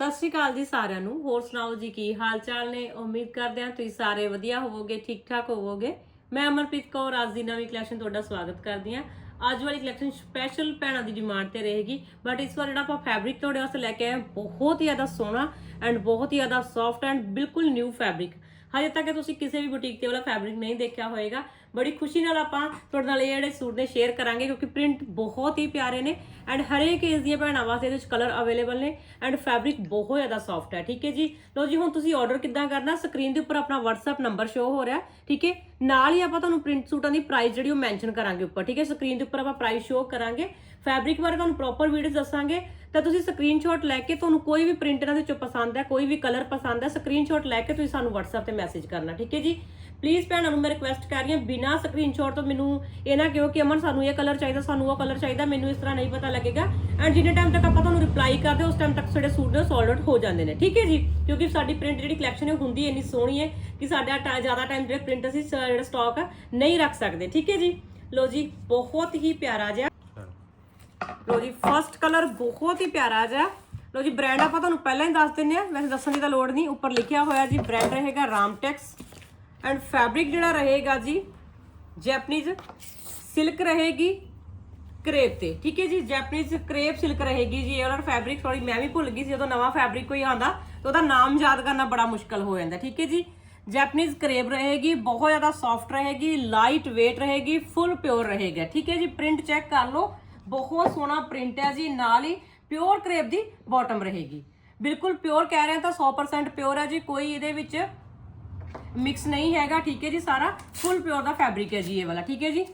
ਸਤਿ ਸ਼੍ਰੀ ਅਕਾਲ ਜੀ ਸਾਰਿਆਂ ਨੂੰ। ਹੋਰ ਸੁਣਾਓ ਜੀ, ਕੀ ਹਾਲ ਚਾਲ ਨੇ? ਉਮੀਦ ਕਰਦੇ ਹਾਂ ਤੁਸੀਂ ਸਾਰੇ ਵਧੀਆ ਹੋਵੋਗੇ ਠੀਕ ਠਾਕ ਹੋਵੋਗੇ। ਮੈਂ ਅਮਰਪ੍ਰੀਤ ਕੌਰ, ਅੱਜ ਦੀ ਨਵੀਂ ਕਲੈਕਸ਼ਨ ਤੁਹਾਡਾ ਸਵਾਗਤ ਕਰਦੀ ਹਾਂ। ਅੱਜ ਵਾਲੀ ਕਲੈਕਸ਼ਨ ਸਪੈਸ਼ਲ ਭੈਣਾਂ ਦੀ ਡਿਮਾਂਡ ਤੇ ਰਹੇਗੀ ਬਟ ਇਸ ਵਾਰ ਜਿਹੜਾ ਆਪਾਂ ਫੈਬਰਿਕ ਤੁਹਾਡੇ ਵਾਸਤੇ ਲੈ ਕੇ ਆਏ ਬਹੁਤ ਹੀ ਜ਼ਿਆਦਾ ਸੋਹਣਾ ਐਂਡ ਬਹੁਤ ਹੀ ਜ਼ਿਆਦਾ ਸੌਫਟ ਐਂਡ ਬਿਲਕੁਲ ਨਿਊ ਫੈਬਰਿਕ ਹਜੇ ਤੱਕ ਤੁਸੀਂ ਕਿਸੇ ਵੀ ਬੁਟੀਕ ਤੇ ਵਾਲਾ ਫੈਬਰਿਕ ਨਹੀਂ ਦੇਖਿਆ ਹੋਏਗਾ। ਬੜੀ ਖੁਸ਼ੀ ਨਾਲ ਆਪਾਂ ਤੁਹਾਡੇ ਨਾਲ ਇਹ ਜਿਹੜੇ ਸੂਟ ਨੇ ਸ਼ੇਅਰ ਕਰਾਂਗੇ ਕਿਉਂਕਿ ਪ੍ਰਿੰਟ ਬਹੁਤ ਹੀ ਪਿਆਰੇ ਨੇ ਐਂਡ ਹਰੇਕ ਇਸ ਦੀਆਂ ਭੈਣਾਂ ਵਾਸਤੇ ਇਹਦੇ ਵਿੱਚ ਕਲਰ ਅਵੇਲੇਬਲ ਨੇ ਐਂਡ ਫੈਬਰਿਕ ਬਹੁਤ ਜ਼ਿਆਦਾ ਸੌਫਟ ਹੈ, ਠੀਕ ਹੈ ਜੀ? ਲੋ ਜੀ, ਹੁਣ ਤੁਸੀਂ ਆਰਡਰ ਕਿੱਦਾਂ ਕਰਨਾ? ਸਕਰੀਨ ਦੇ ਉੱਪਰ ਆਪਣਾ WhatsApp ਨੰਬਰ ਸ਼ੋ ਹੋ ਰਿਹਾ, ਠੀਕ ਹੈ? ਨਾਲ ਹੀ ਆਪਾਂ ਤੁਹਾਨੂੰ ਪ੍ਰਿੰਟ ਸੂਟਾਂ ਦੀ ਪ੍ਰਾਈਸ ਜਿਹੜੀ ਉਹ ਮੈਂਸ਼ਨ ਕਰਾਂਗੇ ਉੱਪਰ, ਠੀਕ ਹੈ? ਸਕਰੀਨ ਦੇ ਉੱਪਰ ਆਪਾਂ ਪ੍ਰਾਈਸ ਸ਼ੋ ਕਰਾਂਗੇ। ਫੈਬਰਿਕ ਬਾਰੇ ਤੁਹਾਨੂੰ ਪ੍ਰੋਪਰ ਵੀਡੀਓ ਦੱਸਾਂਗੇ ਤਾਂ ਤੁਸੀਂ ਸਕਰੀਨਸ਼ਾਟ ਲੈ ਕੇ ਤੁਹਾਨੂੰ ਕੋਈ ਵੀ ਪ੍ਰਿੰਟ ਇਹਨਾਂ ਦੇ ਵਿੱਚੋਂ ਪਸੰਦ ਹੈ, ਕੋਈ ਵੀ ਕਲਰ ਪਸੰਦ ਹੈ ਸਕਰੀਨਸ਼ਾਟ ਲੈ ਕੇ ਤੁਸੀਂ ਸਾਨੂੰ WhatsApp ਤੇ ਮੈਸੇਜ ਕਰਨਾ, ਠੀਕ ਹੈ ਜੀ? ਪਲੀਜ਼ ਭੈਣਾਂ ਨੂੰ ਮੈਂ ਰਿਕੁਐਸਟ ਕਰ ਰਹੀ ਹਾਂ, ਬਿਨਾਂ ਸਕਰੀਨਸ਼ਾਟ ਤੋਂ ਮੈਨੂੰ ਇਹ ਨਾ ਕਿਹੋ ਕਿ ਅਮਨ ਸਾਨੂੰ ਇਹ ਕਲਰ ਚਾਹੀਦਾ, ਸਾਨੂੰ ਉਹ ਕਲਰ ਚਾਹੀਦਾ, ਮੈਨੂੰ ਇਸ ਤਰ੍ਹਾਂ ਨਹੀਂ ਪਤਾ ਲੱਗੇਗਾ। ਐਂਡ ਜਿੰਨੇ ਟਾਈਮ ਤੱਕ ਆਪਾਂ ਤੁਹਾਨੂੰ ਰਿਪਲਾਈ ਕਰਦੇ ਉਸ ਟਾਈਮ ਤੱਕ ਸਾਡੇ ਸੂਟ ਨੇ ਸੋਲਡ ਆਊਟ ਹੋ ਜਾਂਦੇ ਨੇ, ਠੀਕ ਹੈ ਜੀ? ਕਿਉਂਕਿ ਸਾਡੀ ਪ੍ਰਿੰਟ ਜਿਹੜੀ ਕਲੈਕਸ਼ਨ ਹੈ, ਉਹ ਹੁੰਦੀ ਇੰਨੀ ਸੋਹਣੀ ਹੈ ਕਿ ਸਾਡਾ ਟਾ- ਜ਼ਿਆਦਾ ਟਾਈਮ ਜਿਹੜੇ ਪ੍ਰਿੰਟ ਅਸੀਂ, ਸ- ਜਿਹੜਾ ਸਟਾਕ ਨਹੀਂ ਰੱਖ ਸਕਦੇ, ਠੀਕ ਹੈ ਜੀ? ਲੋ ਜੀ, ਬਹੁਤ ਹੀ ਪਿਆਰਾ ਜਿਹਾ ਲੋ ਜੀ ਫਰਸਟ ਕਲਰ ਬਹੁਤ ਹੀ ਪਿਆਰਾ ਜਿਹਾ। ਲੋ ਜੀ ਬ੍ਰਾਂਡ ਆਪਾਂ ਤੁਹਾਨੂੰ ਪਹਿਲਾਂ ਹੀ ਦੱਸ ਦਿੰਨੇ ਆ, ਵੈਸੇ ਦੱਸਣ ਦੀ ਤਾਂ ਲੋੜ ਨਹੀਂ, ਉੱਪਰ ਲਿਖਿਆ ਹੋਇਆ ਜੀ ਬ੍ਰਾਂਡ ਰਹੇਗਾ ਰਾਮਟੈਕਸ ਐਂਡ ਫੈਬਰਿਕ ਜਿਹੜਾ ਰਹੇਗਾ ਜੀ ਜੈਪਨੀਜ਼ ਸਿਲਕ ਰਹੇਗੀ ਕਰੇਪ ਤੇ, ਠੀਕ ਹੈ ਜੀ? ਜੈਪਨੀਜ਼ ਕਰੇਪ ਸਿਲਕ ਰਹੇਗੀ ਜੀ, ਇਹ ਵਾਲਾ ਫੈਬਰਿਕ ਸੌਰੀ ਮੈਂ ਵੀ ਭੁੱਲ ਗਈ ਸੀ, ਜਦੋਂ ਨਵਾਂ ਫੈਬਰਿਕ ਕੋਈ ਆਂਦਾ ਤਾਂ ਉਹਦਾ ਨਾਮ ਯਾਦ ਕਰਨਾ ਬੜਾ ਮੁਸ਼ਕਲ ਹੋ ਜਾਂਦਾ, ਠੀਕ ਹੈ ਜੀ? ਜੈਪਨੀਜ਼ ਕਰੇਬ ਰਹੇਗੀ, ਬਹੁਤ ਜ਼ਿਆਦਾ ਸੌਫਟ ਰਹੇਗੀ ਲਾਈਟ weight ਰਹੇਗੀ ਫੁੱਲ ਪਿਓਰ ਰਹੇਗਾ, ਠੀਕ ਹੈ ਜੀ? ਪ੍ਰਿੰਟ ਚੈੱਕ ਕਰ ਲਓ ਬਹੁਤ ਸੋਹਣਾ ਪ੍ਰਿੰਟ ਹੈ ਜੀ, ਨਾਲ ਹੀ ਪਿਓਰ ਕਰੇਪ ਦੀ ਬਾਟਮ ਰਹੇਗੀ। ਬਿਲਕੁਲ ਪਿਓਰ ਕਹਿ ਰਹੇ ਹਾਂ ਤਾਂ 100% ਪਿਓਰ ਹੈ ਜੀ, ਕੋਈ ਇਹਦੇ ਵਿੱਚ ਮਿਕਸ ਨਹੀਂ ਹੈਗਾ, ਠੀਕ ਹੈ ਜੀ, ਸਾਰਾ ਫੁੱਲ ਪਿਓਰ ਦਾ ਫੈਬਰਿਕ ਹੈ ਜੀ ਇਹ ਵਾਲਾ, ਠੀਕ ਹੈ ਜੀ?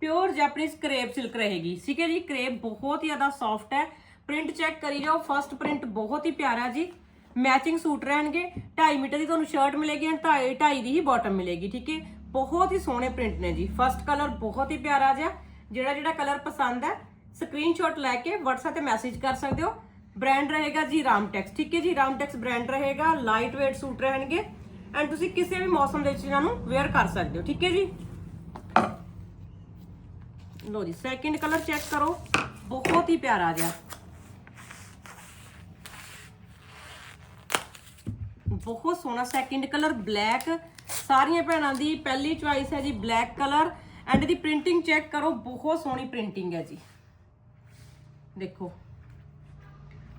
ਪਿਓਰ ਜੈਪਨੀਜ਼ ਕਰੇਪ ਸਿਲਕ ਰਹੇਗੀ, ਠੀਕ ਹੈ ਜੀ? ਕਰੇਪ ਬਹੁਤ ਹੀ ਜ਼ਿਆਦਾ ਸੌਫਟ ਹੈ। ਪ੍ਰਿੰਟ ਚੈੱਕ ਕਰੀ ਜਾਓ ਫਰਸਟ ਪ੍ਰਿੰਟ ਬਹੁਤ ਹੀ ਪਿਆਰਾ ਜੀ। ਮੈਚਿੰਗ ਸੂਟ ਰਹਿਣਗੇ 2.5 ਮੀਟਰ ਦੀ ਤੁਹਾਨੂੰ ਸ਼ਰਟ ਮਿਲੇਗੀ ਐਂਡ 2.5 ਦੀ ਹੀ ਬਾਟਮ ਮਿਲੇਗੀ, ਠੀਕ ਹੈ? ਬਹੁਤ ਹੀ ਸੋਹਣੇ ਪ੍ਰਿੰਟ ਨੇ ਜੀ ਫਰਸਟ ਕਲਰ ਬਹੁਤ ਹੀ ਪਿਆਰਾ ਜਿਹਾ। ਜਿਹੜਾ ਜਿਹੜਾ ਕਲਰ ਪਸੰਦ ਹੈ ਸਕਰੀਨਸ਼ਾਟ ਲੈ ਕੇ WhatsApp ਤੇ ਮੈਸੇਜ ਕਰ ਸਕਦੇ ਹੋ। ਬ੍ਰਾਂਡ ਰਹੇਗਾ ਜੀ ਰਾਮਟੈਕਸ ਠੀਕ ਹੈ ਜੀ? ਰਾਮਟੈਕਸ ਬ੍ਰਾਂਡ ਰਹੇਗਾ ਲਾਈਟ weight ਸੂਟ ਰਹਿਣਗੇ। ਐਂਡ ਤੁਸੀਂ ਕਿਸੇ ਵੀ ਮੌਸਮ ਦੇ ਵਿੱਚ ਇਹਨਾਂ ਨੂੰ ਵੇਅਰ ਕਰ ਸਕਦੇ ਹੋ, ਠੀਕ ਹੈ ਜੀ? ਲੋ ਜੀ ਸੈਕਿੰਡ ਕਲਰ ਚੈੱਕ ਕਰੋ। ਬਹੁਤ ਹੀ ਪਿਆਰਾ ਜਿਹਾ। ਬਹੁਤ ਸੋਹਣਾ ਸੈਕਿੰਡ ਕਲਰ ਬਲੈਕ ਸਾਰੀਆਂ ਭੈਣਾਂ ਦੀ ਪਹਿਲੀ ਚੁਆਇਸ ਹੈ ਜੀ ਬਲੈਕ ਕਲਰ ਐਂਡ ਦੀ ਪ੍ਰਿੰਟਿੰਗ ਚੈੱਕ ਕਰੋ, ਬਹੁਤ ਸੋਹਣੀ ਪ੍ਰਿੰਟਿੰਗ ਹੈ ਜੀ। ਦੇਖੋ।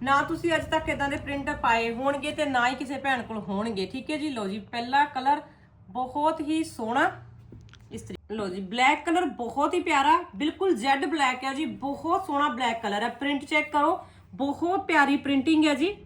ਨਾ ਤੁਸੀਂ ਅੱਜ ਤੱਕ ਇਦਾਂ ਦੇ ਪ੍ਰਿੰਟ ਪਾਏ ਹੋਣਗੇ ਤੇ ਨਾ ਹੀ ਕਿਸੇ ਭੈਣ ਕੋਲ ਹੋਣਗੇ। ਠੀਕ ਹੈ ਜੀ? ਲੋ ਜੀ, ਪਹਿਲਾ ਕਲਰ ਬਹੁਤ ਹੀ ਸੋਹਣਾ। ਇਸ ਤਰੀਕੇ ਲੋ ਜੀ, ਬਲੈਕ ਕਲਰ ਬਹੁਤ ਹੀ ਪਿਆਰਾ। ਬਿਲਕੁਲ ਜੈਡ ਬਲੈਕ ਹੈ ਜੀ। ਬਹੁਤ ਸੋਹਣਾ ਬਲੈਕ ਕਲਰ ਹੈ। ਪ੍ਰਿੰਟ ਚੈੱਕ ਕਰੋ। ਬਹੁਤ ਪਿਆਰੀ ਪ੍ਰਿੰਟਿੰਗ ਹੈ ਜੀ।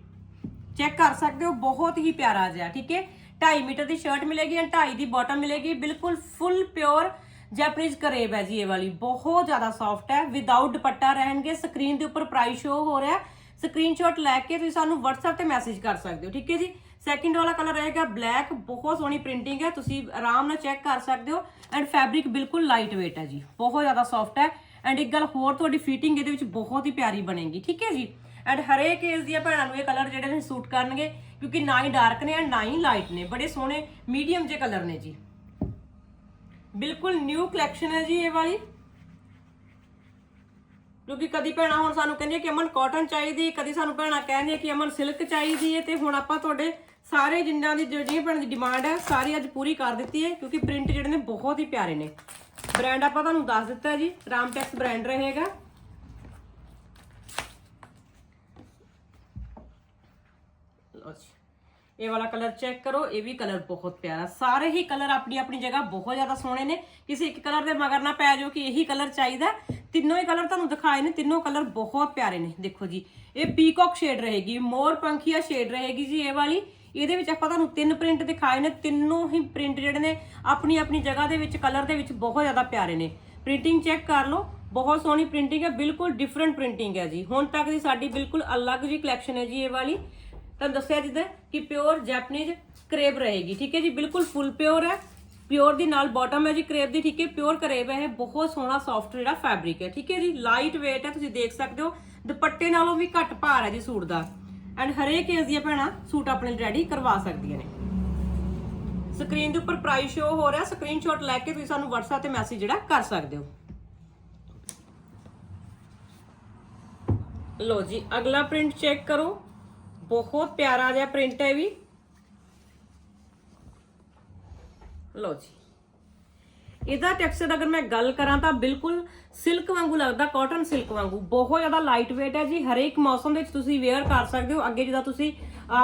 ਚੈੱਕ ਕਰ ਸਕਦੇ ਹੋ, ਬਹੁਤ ਹੀ ਪਿਆਰਾ ਜਿਹਾ। ਠੀਕ ਹੈ? 2.5 ਮੀਟਰ ਦੀ ਸ਼ਰਟ ਮਿਲੇਗੀ ਐਂਡ 2.5 ਦੀ ਬਾਟਮ ਮਿਲੇਗੀ। ਬਿਲਕੁਲ ਫੁੱਲ ਪਿਓਰ ਜੈਪਨੀਜ਼ ਕਰੇਬ ਹੈ ਜੀ, ਇਹ ਵਾਲੀ ਬਹੁਤ ਜ਼ਿਆਦਾ ਸੌਫਟ ਹੈ ਵਿਦਆਊਟ ਦੁਪੱਟਾ ਰਹਿਣਗੇ ਸਕਰੀਨ ਦੇ ਉੱਪਰ ਪ੍ਰਾਈਸ ਸ਼ੋ ਹੋ ਰਿਹਾ ਸਕਰੀਨਸ਼ਾਟ ਲੈ ਕੇ ਤੁਸੀਂ ਸਾਨੂੰ WhatsApp ਤੇ ਮੈਸੇਜ ਕਰ ਸਕਦੇ ਹੋ, ਠੀਕ ਹੈ ਜੀ? ਸੈਕਿੰਡ ਵਾਲਾ ਕਲਰ ਰਹੇਗਾ ਬਲੈਕ ਬਹੁਤ ਸੋਹਣੀ ਪ੍ਰਿੰਟਿੰਗ ਹੈ, ਤੁਸੀਂ ਆਰਾਮ ਨਾਲ ਚੈੱਕ ਕਰ ਸਕਦੇ ਹੋ। ਐਂਡ ਫੈਬਰਿਕ ਬਿਲਕੁਲ ਲਾਈਟ weight ਹੈ ਜੀ, ਬਹੁਤ ਜ਼ਿਆਦਾ ਸੌਫਟ ਹੈ। ਐਂਡ ਇੱਕ ਗੱਲ ਹੋਰ, ਤੁਹਾਡੀ ਫਿਟਿੰਗ ਇਹਦੇ ਵਿੱਚ ਬਹੁਤ ਹੀ ਪਿਆਰੀ ਬਣੇਗੀ, ਠੀਕ ਹੈ ਜੀ? ਐਂਡ ਹਰੇਕ ਏਜ ਦੀਆਂ ਭੈਣਾਂ ਨੂੰ ਇਹ ਕਲਰ ਜਿਹੜੇ ਨੇ ਸੂਟ ਕਰਨਗੇ, ਕਿਉਂਕਿ ਨਾ ਹੀ ਡਾਰਕ ਨੇ ਐਂਡ ਨਾ ਹੀ ਲਾਈਟ ਨੇ, ਬੜੇ ਸੋਹਣੇ ਮੀਡੀਅਮ ਜਿਹੇ ਕਲਰ ਨੇ ਜੀ। ਬਿਲਕੁਲ ਨਿਊ ਕਲੈਕਸ਼ਨ ਹੈ ਜੀ ਇਹ ਵਾਲੀ। ਕਿਉਂਕਿ ਕਦੀ ਭੈਣਾਂ ਹੁਣ ਸਾਨੂੰ ਕਹਿੰਦੀਆਂ ਕਿ ਅਮਨ ਕਾਟਨ ਚਾਹੀਦੀ, ਕਦੀ ਸਾਨੂੰ ਭੈਣਾਂ ਕਹਿੰਦੀਆਂ ਕਿ ਅਮਨ ਸਿਲਕ ਚਾਹੀਦੀ ਹੈ, ਤੇ ਹੁਣ ਆਪਾਂ ਤੁਹਾਡੇ ਸਾਰੇ ਜਿੰਨਾਂ ਦੀ ਜਿਹੜੀਆਂ ਭੈਣਾਂ ਦੀ ਡਿਮਾਂਡ ਹੈ, ਸਾਰੀ ਅੱਜ ਪੂਰੀ ਕਰ ਦਿੱਤੀ ਹੈ, ਕਿਉਂਕਿ ਪ੍ਰਿੰਟ ਜਿਹੜੇ ਨੇ ਬਹੁਤ ਹੀ ਪਿਆਰੇ ਨੇ। ਬ੍ਰਾਂਡ ਆਪਾਂ ਤੁਹਾਨੂੰ ਦੱਸ ਦਿੱਤਾ ਜੀ ਰਾਮਟੈਕਸ ਬ੍ਰਾਂਡ ਰਹੇਗਾ। ਲਓ ਜੀ। ਇਹ ਵਾਲਾ ਕਲਰ ਚੈੱਕ ਕਰੋ, ਇਹ ਵੀ ਕਲਰ ਬਹੁਤ ਪਿਆਰਾ। ਸਾਰੇ ਹੀ ਕਲਰ ਆਪਣੀ ਆਪਣੀ ਜਗ੍ਹਾ ਬਹੁਤ ਜ਼ਿਆਦਾ ਸੋਹਣੇ ਨੇ। ਕਿਸੇ ਇੱਕ ਕਲਰ ਦੇ ਮਗਰ ਨਾ ਪੈ ਜਾਓ ਕਿ ਇਹੀ ਕਲਰ ਚਾਹੀਦਾ ਤਿੰਨੋਂ ਹੀ ਕਲਰ ਤੁਹਾਨੂੰ ਦਿਖਾਏ ਨੇ, ਤਿੰਨੋਂ ਕਲਰ ਬਹੁਤ ਪਿਆਰੇ ਨੇ, ਦੇਖੋ ਜੀ। ਇਹ ਪੀਕੌਕ ਸ਼ੇਡ ਰਹੇਗੀ ਮੋਰ ਪੰਖੀਆ ਸ਼ੇਡ ਰਹੇਗੀ ਜੀ ਇਹ ਵਾਲੀ। ਇਹਦੇ ਵਿੱਚ ਆਪਾਂ ਤੁਹਾਨੂੰ ਤਿੰਨ ਪ੍ਰਿੰਟ ਦਿਖਾਏ ਨੇ, ਤਿੰਨੋਂ ਹੀ ਪ੍ਰਿੰਟ ਜਿਹੜੇ ਨੇ, ਆਪਣੀ ਆਪਣੀ ਜਗ੍ਹਾ ਦੇ ਵਿੱਚ ਕਲਰ ਦੇ ਵਿੱਚ ਬਹੁਤ ਜ਼ਿਆਦਾ ਪਿਆਰੇ ਨੇ। ਪ੍ਰਿੰਟਿੰਗ ਚੈੱਕ ਕਰ ਲਓ, ਬਹੁਤ ਸੋਹਣੀ ਪ੍ਰਿੰਟਿੰਗ ਹੈ, ਬਿਲਕੁਲ ਡਿਫਰੈਂਟ ਪ੍ਰਿੰਟਿੰਗ ਹੈ ਜੀ। ਹੁਣ ਤੱਕ ਦੀ ਸਾਡੀ ਬਿਲਕੁਲ ਅਲੱਗ ਜੀ ਕਲੈਕਸ਼ਨ ਹੈ ਜੀ ਇਹ ਵਾਲੀ। ਤੁਹਾਨੂੰ ਦੱਸਿਆ ਜਿੱਦਾਂ ਕਿ ਪਿਓਰ ਜੈਪਨੀਜ਼ ਕਰੇਬ ਰਹੇਗੀ, ਠੀਕ ਹੈ ਜੀ? ਬਿਲਕੁਲ ਫੁੱਲ ਪਿਓਰ ਹੈ। ਪਿਓਰ ਦੀ ਨਾਲ ਬਾਟਮ ਹੈ ਜੀ ਕਰੇਬ ਦੀ, ਠੀਕ ਹੈ? ਪਿਓਰ ਕਰੇਬ ਹੈ, ਇਹ ਬਹੁਤ ਸੋਹਣਾ ਸੌਫਟ ਜਿਹੜਾ ਫੈਬਰਿਕ ਹੈ, ਠੀਕ ਹੈ ਜੀ? ਲਾਈਟ weight ਹੈ, ਤੁਸੀਂ ਦੇਖ ਸਕਦੇ ਹੋ। ਦੁਪੱਟੇ ਨਾਲੋਂ ਵੀ ਘੱਟ ਭਾਰ ਹੈ ਜੀ ਸੂਟ ਦਾ। ਐਂਡ ਹਰੇਕ ਏਜ ਦੀਆਂ ਭੈਣਾਂ ਸੂਟ ਆਪਣੇ ਰੈਡੀ ਕਰਵਾ ਸਕਦੀਆਂ ਨੇ। ਸਕਰੀਨ ਦੇ ਉੱਪਰ ਪ੍ਰਾਈਸ ਸ਼ੋ ਹੋ ਰਿਹਾ ਸਕਰੀਨਸ਼ਾਟ ਲੈ ਕੇ ਤੁਸੀਂ ਸਾਨੂੰ WhatsApp ਤੇ ਮੈਸੇਜ ਜਿਹੜਾ ਕਰ ਸਕਦੇ ਹੋ। ਲੋ ਜੀ, ਅਗਲਾ ਪ੍ਰਿੰਟ ਚੈੱਕ ਕਰੋ। ਬਹੁਤ ਪਿਆਰਾ ਜਿਹਾ ਪ੍ਰਿੰਟ ਹੈ ਵੀ। ਲਓ ਜੀ। ਇਹਦਾ ਟੈਕਸਚਰ ਅਗਰ ਮੈਂ ਗੱਲ ਕਰਾਂ ਤਾਂ ਬਿਲਕੁਲ ਸਿਲਕ ਵਾਂਗੂ ਲੱਗਦਾ ਕਾਟਨ ਸਿਲਕ ਵਾਂਗੂ। ਬਹੁਤ ਜ਼ਿਆਦਾ ਲਾਈਟ weight ਹੈ ਜੀ। ਹਰੇਕ ਮੌਸਮ ਦੇ ਵਿੱਚ ਤੁਸੀਂ ਵੇਅਰ ਕਰ ਸਕਦੇ ਹੋ। ਅੱਗੇ ਜਿੱਦਾਂ ਤੁਸੀਂ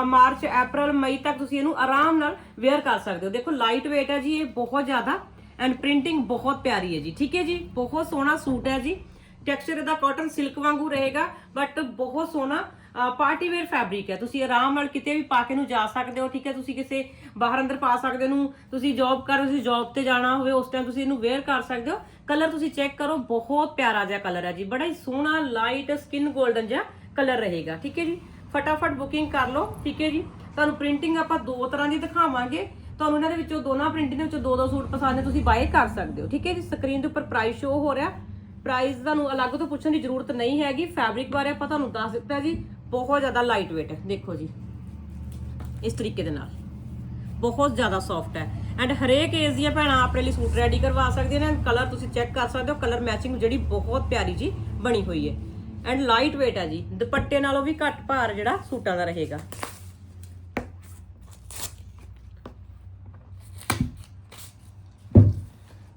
ਮਾਰਚ ਅਪ੍ਰੈਲ ਮਈ ਤੱਕ ਤੁਸੀਂ ਇਹਨੂੰ ਆਰਾਮ ਨਾਲ ਵੇਅਰ ਕਰ ਸਕਦੇ ਹੋ। ਦੇਖੋ ਲਾਈਟ weight ਹੈ ਜੀ, ਇਹ ਬਹੁਤ ਜ਼ਿਆਦਾ ਐਂਡ ਪ੍ਰਿੰਟਿੰਗ ਬਹੁਤ ਪਿਆਰੀ ਹੈ ਜੀ। ਠੀਕ ਹੈ ਜੀ? ਬਹੁਤ ਸੋਹਣਾ ਸੂਟ ਹੈ ਜੀ। ਟੈਕਸਚਰ ਇਹਦਾ ਕਾਟਨ ਸਿਲਕ ਵਾਂਗੂ ਰਹੇਗਾ ਬਟ ਬਹੁਤ ਸੋਹਣਾ ਪਾਰਟੀ ਵੇਅਰ ਫੈਬਰਿਕ ਹੈ। ਤੁਸੀਂ ਆਰਾਮ ਨਾਲ ਕਿਤੇ ਵੀ ਪਾ ਕੇ ਨੂੰ ਜਾ ਸਕਦੇ ਹੋ, ਠੀਕ ਹੈ? ਤੁਸੀਂ ਕਿਸੇ ਬਾਹਰ ਅੰਦਰ ਪਾ ਸਕਦੇ ਹੋ ਨੂੰ ਤੁਸੀਂ ਜੌਬ ਕਰ ਤੁਸੀਂ ਜੌਬ ਤੇ ਜਾਣਾ ਹੋਵੇ, ਉਸ ਟਾਈਮ ਤੁਸੀਂ ਇਹਨੂੰ ਵੇਅਰ ਕਰ ਸਕਦੇ ਹੋ। ਕਲਰ ਤੁਸੀਂ ਚੈੱਕ ਕਰੋ, ਬਹੁਤ ਪਿਆਰਾ ਜਿਹਾ ਕਲਰ ਹੈ ਜੀ। ਬੜਾ ਹੀ ਸੋਹਣਾ ਲਾਈਟ ਸਕਿਨ 골ਡਨ ਜਿਹਾ ਕਲਰ ਰਹੇਗਾ, ਠੀਕ ਹੈ ਜੀ? ਫਟਾਫਟ ਬੁਕਿੰਗ ਕਰ ਲਓ, ਠੀਕ ਹੈ ਜੀ? ਤੁਹਾਨੂੰ ਪ੍ਰਿੰਟਿੰਗ ਆਪਾਂ ਦੋ ਤਰ੍ਹਾਂ ਦੀ ਦਿਖਾਵਾਂਗੇ। ਤੁਹਾਨੂੰ ਇਹਨਾਂ ਦੇ ਵਿੱਚੋਂ ਦੋਨਾਂ ਪ੍ਰਿੰਟਿੰਗ ਦੇ ਵਿੱਚੋਂ ਦੋ ਦੋ ਸੂਟ ਪਸੰਦ ਨੇ, ਤੁਸੀਂ ਬਾਏ ਕਰ ਸਕਦੇ ਹੋ, ਠੀਕ ਹੈ ਜੀ? ਸਕਰੀਨ ਦੇ ਉੱਪਰ ਪ੍ਰਾਈਸ ਸ਼ੋ ਹੋ ਰਿਹਾ। ਪ੍ਰਾਈਸ ਤੁਹਾਨੂੰ ਅਲੱਗ ਤੋਂ ਪੁੱਛਣ ਦੀ ਜ਼ਰੂਰਤ ਨਹੀਂ ਹੈਗੀ। ਫੈਬਰਿਕ ਬਾਰੇ ਆਪਾਂ ਤੁਹਾਨੂੰ ਦੱਸ ਦਿੱਤਾ ਜੀ, ਬਹੁਤ ਜ਼ਿਆਦਾ ਲਾਈਟ weight ਹੈ। ਦੇਖੋ ਜੀ, ਇਸ ਤਰੀਕੇ ਦੇ ਨਾਲ। ਬਹੁਤ ਜ਼ਿਆਦਾ ਸੌਫਟ ਹੈ। ਐਂਡ ਹਰੇਕ ਏਜ ਦੀਆਂ ਭੈਣਾਂ ਆਪਣੇ ਲਈ ਸੂਟ ਰੈਡੀ ਕਰਵਾ ਸਕਦੀਆਂ ਨੇ। ਕਲਰ ਤੁਸੀਂ ਚੈੱਕ ਕਰ ਸਕਦੇ ਹੋ ਕਲਰ ਮੈਚਿੰਗ ਜਿਹੜੀ ਬਹੁਤ ਪਿਆਰੀ ਜੀ ਬਣੀ ਹੋਈ ਹੈ। ਐਂਡ ਲਾਈਟ weight ਹੈ ਜੀ। ਦੁਪੱਟੇ ਨਾਲੋਂ ਵੀ ਘੱਟ ਭਾਰ ਜਿਹੜਾ ਸੂਟਾਂ ਦਾ ਰਹੇਗਾ।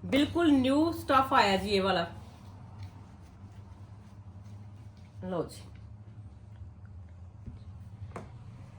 ਬਿਲਕੁਲ ਨਿਊ ਸਟਫ ਆਇਆ ਜੀ ਇਹ ਵਾਲਾ। ਲਓ ਜੀ।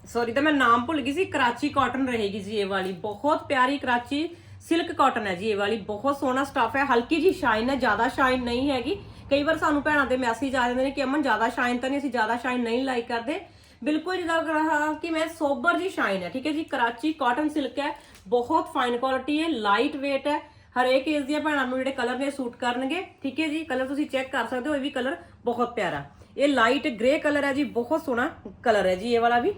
ਸੌਰੀ ਤਾਂ ਮੈਂ ਨਾਮ ਭੁੱਲ ਗਈ ਸੀ, ਕਰਾਚੀ ਕਾਟਨ ਰਹੇਗੀ ਜੀ ਇਹ ਵਾਲੀ। ਬਹੁਤ ਪਿਆਰੀ ਕਰਾਚੀ ਸਿਲਕ ਕਾਟਨ ਹੈ ਜੀ ਇਹ ਵਾਲੀ। ਬਹੁਤ ਸੋਹਣਾ ਸਟਫ ਹੈ, ਹਲਕੀ ਜੀ ਸ਼ਾਈਨ ਹੈ, ਜ਼ਿਆਦਾ ਸ਼ਾਈਨ ਨਹੀਂ ਹੈਗੀ। ਕਈ ਵਾਰ ਸਾਨੂੰ ਭੈਣਾਂ ਦੇ ਮੈਸੇਜ ਆ ਜਾਂਦੇ ਨੇ ਕਿ ਅਮਨ, ਜ਼ਿਆਦਾ ਸ਼ਾਈਨ ਤਾਂ ਨਹੀਂ, ਅਸੀਂ ਜ਼ਿਆਦਾ ਸ਼ਾਈਨ ਨਹੀਂ ਲਾਈਕ ਕਰਦੇ। ਬਿਲਕੁਲ ਜਿੱਦਾਂ ਕਹਾ ਕਿ ਮੈਂ ਸੋਬਰ ਜੀ ਸ਼ਾਈਨ ਹੈ, ਠੀਕ ਹੈ ਜੀ? ਕਰਾਚੀ ਕਾਟਨ ਸਿਲਕ ਹੈ, ਬਹੁਤ ਫਾਈਨ ਕੁਆਲਿਟੀ ਹੈ ਲਾਈਟ weight ਹੈ। ਹਰੇਕ ਏਜ ਦੀਆਂ ਭੈਣਾਂ ਨੂੰ ਜਿਹੜੇ ਕਲਰ ਨੇ ਸੂਟ ਕਰਨਗੇ, ਠੀਕ ਹੈ ਜੀ? ਕਲਰ ਤੁਸੀਂ ਚੈੱਕ ਕਰ ਸਕਦੇ ਹੋ, ਇਹ ਵੀ ਕਲਰ ਬਹੁਤ ਪਿਆਰਾ। ਇਹ ਲਾਈਟ ਗ੍ਰੇ ਕਲਰ ਹੈ ਜੀ, ਬਹੁਤ ਸੋਹਣਾ ਕਲਰ ਹੈ ਜੀ ਇਹ ਵਾਲਾ ਵੀ।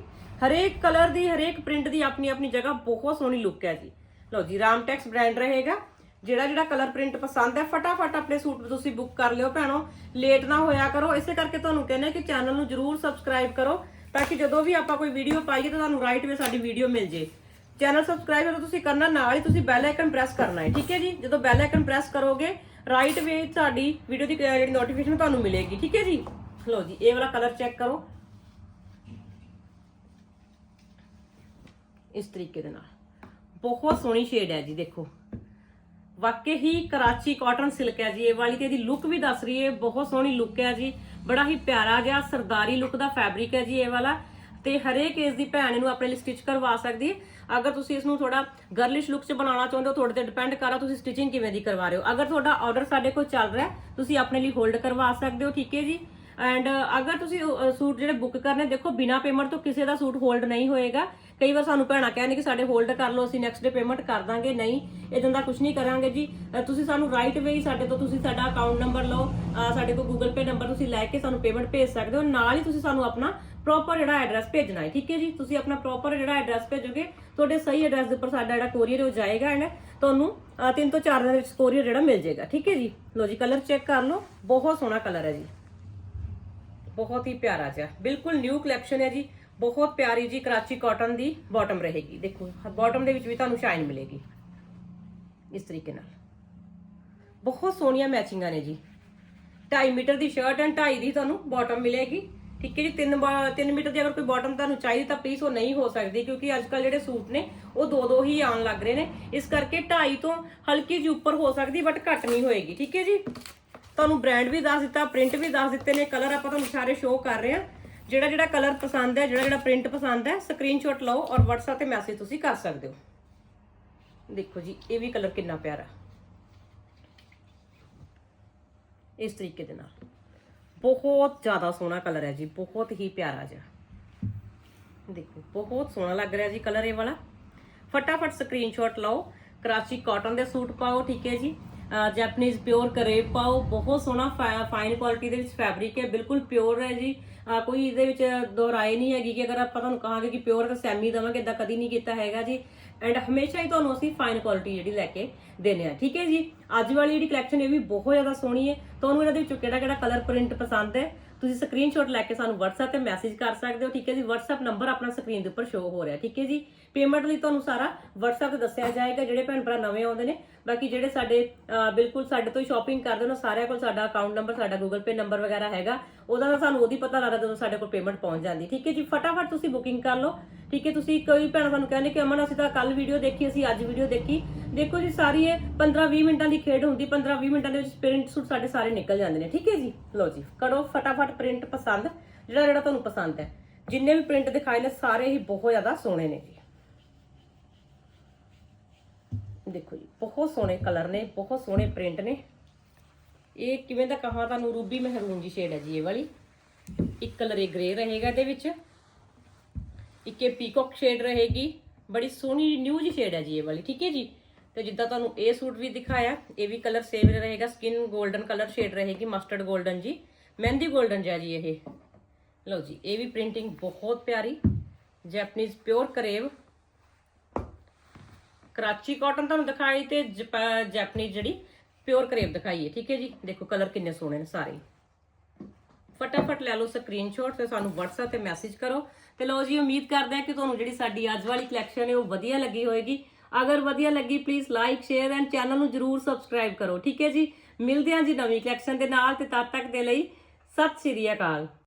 ਹਰੇਕ ਕਲਰ ਦੀ, ਹਰੇਕ ਪ੍ਰਿੰਟ ਦੀ ਆਪਣੀ ਆਪਣੀ ਜਗ੍ਹਾ ਬਹੁਤ ਸੋਹਣੀ ਲੁੱਕ ਹੈ ਜੀ। ਲਓ ਜੀ ਰਾਮਟੈਕਸ ਬ੍ਰਾਂਡ ਰਹੇਗਾ। ਜਿਹੜਾ ਜਿਹੜਾ ਕਲਰ ਪ੍ਰਿੰਟ ਪਸੰਦ ਹੈ, ਫਟਾਫਟ ਆਪਣੇ ਸੂਟ ਤੁਸੀਂ ਬੁੱਕ ਕਰ ਲਿਓ ਭੈਣੋ। ਲੇਟ ਨਾ ਹੋਇਆ ਕਰੋ, ਇਸੇ ਕਰਕੇ ਤੁਹਾਨੂੰ ਕਹਿੰਦੇ ਕਿ ਚੈਨਲ ਨੂੰ ਜਰੂਰ ਸਬਸਕ੍ਰਾਈਬ ਕਰੋ, ਤਾਂ ਕਿ ਜਦੋਂ ਵੀ ਆਪਾਂ ਕੋਈ ਵੀਡੀਓ ਪਾਈਏ ਤਾਂ ਤੁਹਾਨੂੰ ਰਾਈਟ ਵੇ ਸਾਡੀ ਵੀਡੀਓ ਮਿਲ ਜੇ। ਚੈਨਲ ਸਬਸਕ੍ਰਾਈਬ ਜਦੋਂ ਤੁਸੀਂ ਕਰਨਾ ਨਾਲ ਹੀ ਤੁਸੀਂ ਬੈਲ ਆਈਕਨ ਪ੍ਰੈਸ ਕਰਨਾ ਹੈ, ਠੀਕ ਹੈ ਜੀ? ਜਦੋਂ ਬੈਲ ਆਈਕਨ ਪ੍ਰੈਸ ਕਰੋਗੇ ਰਾਈਟ ਵੇ ਸਾਡੀ ਵੀਡੀਓ ਦੀ ਜਿਹੜੀ ਨੋਟੀਫਿਕੇਸ਼ਨ ਤੁਹਾਨੂੰ ਮਿਲੇਗੀ, ਠੀਕ ਹੈ ਜੀ? ਲਓ ਜੀ, ਇਹ ਵਾਲਾ ਕਲਰ ਚੈੱਕ ਕਰੋ। ਇਸ ਤਰੀਕੇ ਦੇ ਨਾਲ। ਬਹੁਤ ਸੋਹਣੀ ਸ਼ੇਡ ਹੈ ਜੀ, ਦੇਖੋ। ਵਾਕਈ ਹੀ ਕਰਾਚੀ ਕਾਟਨ ਸਿਲਕ ਹੈ ਜੀ, ਇਹ ਵਾਲੀ ਤੇ ਇਹਦੀ ਲੁੱਕ ਵੀ ਦੱਸ ਰਹੀ ਹੈ, ਬਹੁਤ ਸੋਹਣੀ ਲੁੱਕ ਹੈ ਜੀ। ਬੜਾ ਹੀ ਪਿਆਰਾ ਜਿਹਾ ਸਰਦਾਰੀ ਲੁੱਕ ਦਾ ਫੈਬਰਿਕ ਹੈ ਜੀ ਇਹ ਵਾਲਾ। ਤੇ ਹਰੇਕ ਇਸ ਦੀ ਭੈਣ ਇਹਨੂੰ ਆਪਣੇ ਲਈ ਸਟਿਚ ਕਰਵਾ ਸਕਦੀ ਹੈ। ਅਗਰ ਤੁਸੀਂ ਇਸ ਨੂੰ ਥੋੜਾ ਗਰਲਿਸ਼ ਲੁੱਕ 'ਚ ਬਣਾਉਣਾ ਚਾਹੁੰਦੇ ਹੋ, ਤੁਹਾਡੇ ਤੇ ਡਿਪੈਂਡ ਕਰਾ ਤੁਸੀਂ ਸਟਿਚਿੰਗ ਕਿਵੇਂ ਦੀ ਕਰਵਾ ਰਹੇ ਹੋ? ਅਗਰ ਤੁਹਾਡਾ ਆਰਡਰ ਸਾਡੇ ਕੋਲ ਚੱਲ ਰਿਹਾ ਤੁਸੀਂ ਆਪਣੇ ਲਈ ਹੋਲਡ ਕਰਵਾ ਸਕਦੇ ਹੋ, ਠੀਕ ਹੈ ਜੀ? ਐਂਡ ਅਗਰ ਤੁਸੀਂ ਸੂਟ ਜਿਹੜੇ ਬੁੱਕ ਕਰਨੇ ਦੇਖੋ ਬਿਨਾ ਪੇਮੈਂਟ ਤੋਂ ਕਿਸੇ ਦਾ ਸੂਟ ਹੋਲਡ ਨਹੀਂ ਹੋਏਗਾ। ਕਈ ਵਾਰ ਸਾਨੂੰ ਭੈਣਾਂ ਕਹਿੰਦੇ ਕਿ ਸਾਡੇ ਹੋਲਡ ਕਰ ਲਓ ਅਸੀਂ ਨੈਕਸਟ ਡੇ ਪੇਮੈਂਟ ਕਰ ਦਾਂਗੇ। ਨਹੀਂ ਇਦਾਂ ਦਾ ਕੁਝ ਨਹੀਂ ਕਰਾਂਗੇ ਜੀ। ਤੁਸੀਂ ਸਾਨੂੰ ਰਾਈਟ ਵੇ ਹੀ ਸਾਡੇ ਤੋਂ ਤੁਸੀਂ ਸਾਡਾ ਅਕਾਊਂਟ ਨੰਬਰ ਲਓ ਸਾਡੇ ਕੋਲ ਗੂਗਲ ਪੇ ਨੰਬਰ ਤੁਸੀਂ ਲੈ ਕੇ ਸਾਨੂੰ ਪੇਮੈਂਟ ਭੇਜ ਸਕਦੇ ਹੋ। ਨਾਲ ਹੀ ਤੁਸੀਂ ਸਾਨੂੰ ਆਪਣਾ ਪ੍ਰੋਪਰ ਜਿਹੜਾ ਐਡਰੈਸ ਭੇਜਣਾ ਹੈ ਠੀਕ ਹੈ ਜੀ? ਤੁਸੀਂ ਆਪਣਾ ਪ੍ਰੋਪਰ ਜਿਹੜਾ ਐਡਰੈਸ ਭੇਜੋਗੇ ਤੁਹਾਡੇ ਸਹੀ ਐਡਰੈਸ ਦੇ ਉੱਪਰ ਸਾਡਾ ਜਿਹੜਾ ਕੋਰੀਅਰ ਉਹ ਜਾਏਗਾ ਐਂਡ ਤੁਹਾਨੂੰ ਅ, ਤਿੰਨ ਤੋਂ ਚਾਰ ਦਿਨ ਦੇ ਵਿੱਚ ਕੋਰੀਅਰ ਜਿਹੜਾ ਮਿਲ ਜਾਏਗਾ ਠੀਕ ਹੈ ਜੀ? ਲੋ ਜੀ ਕਲਰ ਚੈੱਕ ਕਰ ਲਓ। ਬਹੁਤ ਸੋਹਣਾ ਕਲਰ ਹੈ ਜੀ। ਬਹੁਤ ਹੀ ਪਿਆਰਾ ਜਿਹਾ। ਬਿਲਕੁਲ ਨਿਊ ਕਲੈਕਸ਼ਨ ਹੈ ਜੀ। ਬਹੁਤ ਪਿਆਰੀ ਜੀ ਕਰਾਚੀ ਕਾਟਨ ਦੀ ਬਾਟਮ ਰਹੇਗੀ। ਦੇਖੋ ਬਾਟਮ ਦੇ ਵਿੱਚ ਵੀ ਤੁਹਾਨੂੰ ਸ਼ਾਈਨ ਮਿਲੇਗੀ। ਇਸ ਤਰੀਕੇ ਨਾਲ। ਬਹੁਤ ਸੋਹਣੀਆਂ ਮੈਚਿੰਗਾਂ ਨੇ ਜੀ। 2.5 ਮੀਟਰ ਦੀ ਸ਼ਰਟ ਐਂਡ 2.5 ਦੀ ਤੁਹਾਨੂੰ ਬਾਟਮ ਮਿਲੇਗੀ। ਠੀਕ ਹੈ ਜੀ 3 3 ਮੀਟਰ ਦੀ ਅਗਰ ਕੋਈ ਬਾਟਮ ਤੁਹਾਨੂੰ ਚਾਹੀਦੀ ਤਾਂ ਪਲੀਜ਼ ਉਹ ਨਹੀਂ ਹੋ ਸਕਦੀ ਕਿਉਂਕਿ ਅੱਜ ਕੱਲ ਜਿਹੜੇ ਸੂਟ ਨੇ, ਉਹ ਦੋ ਦੋ ਹੀ ਆਉਣ ਲੱਗ ਰਹੇ ਨੇ। ਇਸ ਕਰਕੇ 2.5 ਤੋਂ ਹਲਕੀ ਜਿਹੀ ਉੱਪਰ ਹੋ ਸਕਦੀ ਬਟ ਘੱਟ ਨਹੀਂ ਹੋਏਗੀ। ਠੀਕ ਹੈ ਜੀ? ਤੁਹਾਨੂੰ ਬ੍ਰਾਂਡ ਵੀ ਦੱਸ ਦਿੱਤਾ ਪ੍ਰਿੰਟ ਵੀ ਦੱਸ ਦਿੱਤੇ ਨੇ ਕਲਰ ਆਪਾਂ ਤੁਹਾਨੂੰ ਸਾਰੇ ਸ਼ੋਅ ਕਰ ਰਹੇ ਹਾਂ। ਜਿਹੜਾ ਜਿਹੜਾ ਕਲਰ ਪਸੰਦ ਹੈ, ਜਿਹੜਾ ਜਿਹੜਾ ਪ੍ਰਿੰਟ ਪਸੰਦ ਹੈ ਸਕਰੀਨਸ਼ਾਟ ਲਓ ਔਰ WhatsApp ਤੇ ਮੈਸੇਜ ਤੁਸੀਂ ਕਰ ਸਕਦੇ ਹੋ। ਦੇਖੋ ਜੀ, ਇਹ ਵੀ ਕਲਰ ਕਿੰਨਾ ਪਿਆਰਾ। ਇਸ ਤਰੀਕੇ ਦੇ ਨਾਲ। ਬਹੁਤ ਜ਼ਿਆਦਾ ਸੋਹਣਾ ਕਲਰ ਹੈ ਜੀ, ਬਹੁਤ ਹੀ ਪਿਆਰਾ ਜਿਹਾ। ਦੇਖੋ, ਬਹੁਤ ਸੋਹਣਾ ਲੱਗ ਰਿਹਾ ਜੀ ਕਲਰ ਇਹ ਵਾਲਾ। ਫਟਾਫਟ ਸਕਰੀਨਸ਼ਾਟ ਲਓ। ਕਰਾਚੀ ਕਾਟਨ ਦੇ ਸੂਟ ਪਾਓ, ਠੀਕ ਹੈ ਜੀ। ਜੈਪਨੀਜ਼ ਪਿਓਰ ਕਰੇਪ ਪਾਓ, ਬਹੁਤ ਸੋਹਣਾ ਫਾਈਨ ਕੁਆਲਿਟੀ ਦੇ ਵਿੱਚ ਫੈਬਰਿਕ ਹੈ, ਬਿਲਕੁਲ ਪਿਓਰ ਹੈ ਜੀ। ਕੋਈ ਇਹਦੇ ਵਿੱਚ ਦੋਰਾਏ ਨਹੀਂ ਹੈਗੀ ਕਿ ਅਗਰ ਆਪਾਂ ਤੁਹਾਨੂੰ ਕਹਾਂਗੇ ਕਿ ਪਿਓਰ ਤਾਂ ਸੈਮੀ ਦਵਾਂਗੇ ਇਦਾਂ ਕਦੀ ਨਹੀਂ ਕੀਤਾ ਹੈਗਾ ਜੀ। ਐਂਡ ਹਮੇਸ਼ਾ ਹੀ ਤੁਹਾਨੂੰ ਅਸੀਂ ਫਾਈਨ ਕੁਆਲਿਟੀ ਜਿਹੜੀ ਲੈ ਕੇ ਦੇਨੇ ਆ ਠੀਕ ਹੈ ਜੀ? ਅੱਜ ਵਾਲੀ ਜਿਹੜੀ ਕਲੈਕਸ਼ਨ ਇਹ ਵੀ ਬਹੁਤ ਜ਼ਿਆਦਾ ਸੋਹਣੀ ਹੈ। ਤੁਹਾਨੂੰ ਇਹਨਾਂ ਦੇ ਵਿੱਚੋਂ ਕਿਹੜਾ ਕਿਹੜਾ ਕਲਰ ਪ੍ਰਿੰਟ ਪਸੰਦ ਹੈ? ਤੁਸੀਂ ਸਕਰੀਨਸ਼ਾਟ ਲੈ ਕੇ ਸਾਨੂੰ WhatsApp ਤੇ ਮੈਸੇਜ ਕਰ ਸਕਦੇ ਹੋ, ਠੀਕ ਹੈ ਜੀ? WhatsApp ਨੰਬਰ ਆਪਣਾ ਸਕਰੀਨ ਦੇ ਉੱਪਰ ਸ਼ੋ ਹੋ ਰਿਹਾ, ਠੀਕ ਹੈ ਜੀ? ਪੇਮੈਂਟ ਲਈ ਤੁਹਾਨੂੰ ਸਾਰਾ WhatsApp ਤੇ ਦੱਸਿਆ ਜਾਏਗਾ, ਜਿਹੜੇ ਭੈਣ ਭਰਾ ਨਵੇਂ ਆਉਂਦੇ ਨੇ। ਬਾਕੀ ਜਿਹੜੇ ਸਾਡੇ ਬਿਲਕੁਲ ਸਾਡੇ ਤੋਂ ਹੀ ਸ਼ਾਪਿੰਗ ਕਰਦੇ ਨੇ ਸਾਰਿਆਂ ਕੋਲ ਸਾਡਾ ਅਕਾਊਂਟ ਨੰਬਰ ਸਾਡਾ ਗੂਗਲ ਪੇ ਨੰਬਰ ਵਗੈਰਾ ਹੈਗਾ। ਉਹਦਾ ਤਾਂ ਸਾਨੂੰ ਉਹਦੀ ਪਤਾ ਲੱਗਦਾ ਜਦੋਂ ਸਾਡੇ ਕੋਲ ਪੇਮੈਂਟ ਪਹੁੰਚ ਜਾਂਦੀ। ਠੀਕ ਹੈ ਜੀ? ਫਟਾਫਟ ਤੁਸੀਂ ਬੁਕਿੰਗ ਕਰ ਲਓ। ਠੀਕ ਹੈ, ਤੁਸੀਂ ਕੋਈ ਭੈਣ ਸਾਨੂੰ ਕਹਿੰਦੇ ਕਿ ਅਮਨ, ਅਸੀਂ ਤਾਂ ਕੱਲ ਵੀਡੀਓ ਦੇਖੀ, ਅਸੀਂ ਅੱਜ ਵੀਡੀਓ ਦੇਖੀ। ਦੇਖੋ ਜੀ, ਸਾਰੀ ਇਹ 15-20 ਮਿੰਟਾਂ ਦੀ ਖੇਡ ਹੁੰਦੀ 15-20 ਮਿੰਟਾਂ ਦੇ ਵਿੱਚ ਪ੍ਰਿੰਟ ਸੂਟ ਸਾਡੇ ਸਾਰੇ ਨਿਕਲ ਜਾਂਦੇ ਨੇ। ਠੀਕ ਹੈ ਜੀ? ਲਓ ਜੀ, ਕਰੋ ਫਟਾਫਟ ਪ੍ਰਿੰਟ ਪਸੰਦ। ਜਿਹੜਾ ਜਿਹੜਾ ਤੁਹਾਨੂੰ ਪਸੰਦ ਹੈ। ਜਿੰਨੇ ਵੀ ਪ੍ਰਿੰਟ ਦਿਖਾਏ ਨੇ, ਸਾਰੇ ਹੀ ਬਹੁਤ ਜ਼ਿਆਦਾ ਸੋਹਣੇ ਨੇ ਜੀ ਦੇਖੋ ਜੀ, ਬਹੁਤ ਸੋਹਣੇ ਕਲਰ ਨੇ, ਬਹੁਤ ਸੋਹਣੇ ਪ੍ਰਿੰਟ ਨੇ। ਇਹ ਕਿਵੇਂ ਦਾ ਕਹਾ ਤੁਹਾਨੂੰ, ਰੂਬੀ ਮਹਿਰੂਨ ਜੀ ਸ਼ੇਡ ਹੈ ਜੀ ਇਹ ਵਾਲੀ। ਇੱਕ ਕਲਰ ਇਹ ਗ੍ਰੇ ਰਹੇਗਾ ਇਹਦੇ ਵਿੱਚ। ਇੱਕ ਇਹ ਪੀਕੌਕ ਸ਼ੇਡ ਰਹੇਗੀ। ਬੜੀ ਸੋਹਣੀ ਨਿਊ ਜੀ ਸ਼ੇਡ ਹੈ ਜੀ ਇਹ ਵਾਲੀ, ਠੀਕ ਹੈ ਜੀ? ਤੇ ਜਿੱਦਾਂ ਤੁਹਾਨੂੰ ਇਹ ਸੂਟ ਵੀ ਦਿਖਾਇਆ, ਇਹ ਵੀ ਕਲਰ ਸੇਮ ਰਹੇਗਾ। ਸਕਿਨ 골ਡਨ ਕਲਰ ਸ਼ੇਡ ਰਹੇਗੀ ਮਸਟਰਡ 골ਡਨ ਜੀ। ਮਹਿੰਦੀ 골ਡਨ ਜੈ ਜੀ ਇਹ। ਲਓ ਜੀ, ਇਹ ਵੀ ਪ੍ਰਿੰਟਿੰਗ ਬਹੁਤ ਪਿਆਰੀ। Japanese pure crepe. Karachi cotton ਤੁਹਾਨੂੰ ਦਿਖਾਈ ਤੇ ਜਪ- ਜੈਪਨੀਜ਼ ਜਿਹੜੀ ਪਿਓਰ ਕਰੇਵ ਦਿਖਾਈ ਹੈ ਠੀਕ ਹੈ ਜੀ? ਦੇਖੋ ਕਲਰ ਕਿੰਨੇ ਸੋਹਣੇ ਨੇ ਸਾਰੇ। ਫਟਾਫਟ ਲੈ ਲਓ ਸਕਰੀਨਸ਼ਾਟ ਤੇ ਸਾਨੂੰ WhatsApp ਤੇ ਮੈਸੇਜ ਕਰੋ। ਤੇ ਲਓ ਜੀ, ਉਮੀਦ ਕਰਦੇ ਹਾਂ ਕਿ ਤੁਹਾਨੂੰ ਜਿਹੜੀ ਸਾਡੀ ਅੱਜ ਵਾਲੀ ਕਲੈਕਸ਼ਨ ਹੈ ਉਹ ਵਧੀਆ ਲੱਗੀ ਹੋਏਗੀ। ਅਗਰ ਵਧੀਆ ਲੱਗੀ please like share and channel ਨੂੰ ਜਰੂਰ ਸਬਸਕ੍ਰਾਈਬ ਕਰੋ, ਠੀਕ ਹੈ ਜੀ? ਮਿਲਦੇ ਹਾਂ ਜੀ ਨਵੀਂ ਕਲੈਕਸ਼ਨ ਦੇ ਨਾਲ ਤੇ ਤਦ ਤੱਕ ਦੇ ਲਈ ਸਤਿ ਸ਼੍ਰੀ ਅਕਾਲ।